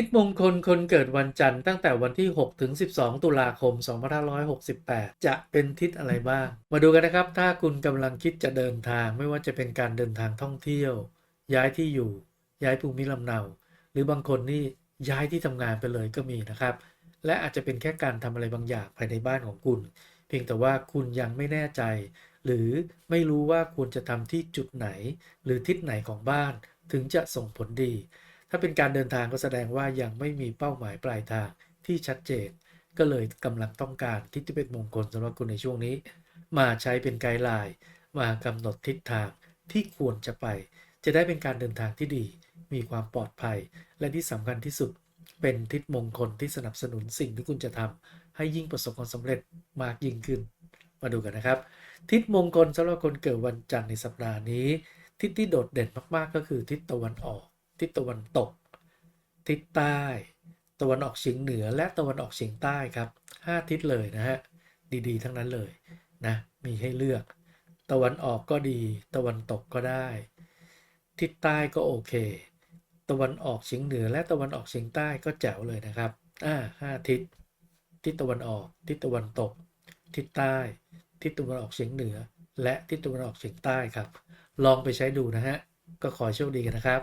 ทิศมงคลคนเกิดวันจันทร์ตั้งแต่วันที่ 6 ถึง 12 ตุลาคม 2568 จะเป็นทิศอะไรบ้าง มาดูกันนะครับ ถ้าคุณกำลังคิดจะเดินทางไม่ว่าจะเป็นการเดินทางท่องเที่ยว ย้ายที่อยู่ ย้ายภูมิลำเนา หรือบางคนนี่ย้ายที่ทำงานไปเลยก็มีนะครับ และอาจจะเป็นแค่การทำอะไรบางอย่างภายในบ้านของคุณ เพียงแต่ว่าคุณยังไม่แน่ใจ หรือไม่รู้ว่าควรจะทำที่จุดไหน หรือทิศไหนของบ้าน ถึงจะส่งผลดี ถ้าเป็นการเดินทางก็แสดงว่ายังไม่มีเป้าหมายปลายทางที่ชัดเจน ก็เลยกำลังต้องการทิศที่เป็นมงคลสำหรับคุณในช่วงนี้ มาใช้เป็นไกด์ไลน์มากำหนดทิศทางที่ควรจะไป จะได้เป็นการเดินทางที่ดี มีความปลอดภัย และที่สำคัญที่สุด เป็นทิศมงคลที่สนับสนุนสิ่งที่คุณจะทำให้ยิ่งประสบความสำเร็จมากยิ่งขึ้น มาดูกันนะครับ ทิศมงคลสำหรับคนเกิดวันจันทร์ในสัปดาห์นี้ ทิศที่โดดเด่นมากๆ ก็คือทิศตะวันออก ทิศตะวันตก ทิศใต้ ตะวันออกเฉียงเหนือและตะวันออกเฉียงใต้ครับห้าทิศเลยนะฮะดีๆ ทั้งนั้นเลยนะมีให้เลือก ตะวันออกก็ดี ตะวันตกก็ได้ ทิศใต้ก็โอเค ตะวันออกเฉียงเหนือและตะวันออกเฉียงใต้ก็แจ๋วเลยนะครับอ่าห้าทิศ ทิศตะวันออก ทิศตะวันตก ทิศใต้ ทิศตะวันออกเฉียงเหนือ และทิศตะวันออกเฉียงใต้ครับ ลองไปใช้ดูนะฮะ ก็ขอโชคดีกันนะครับ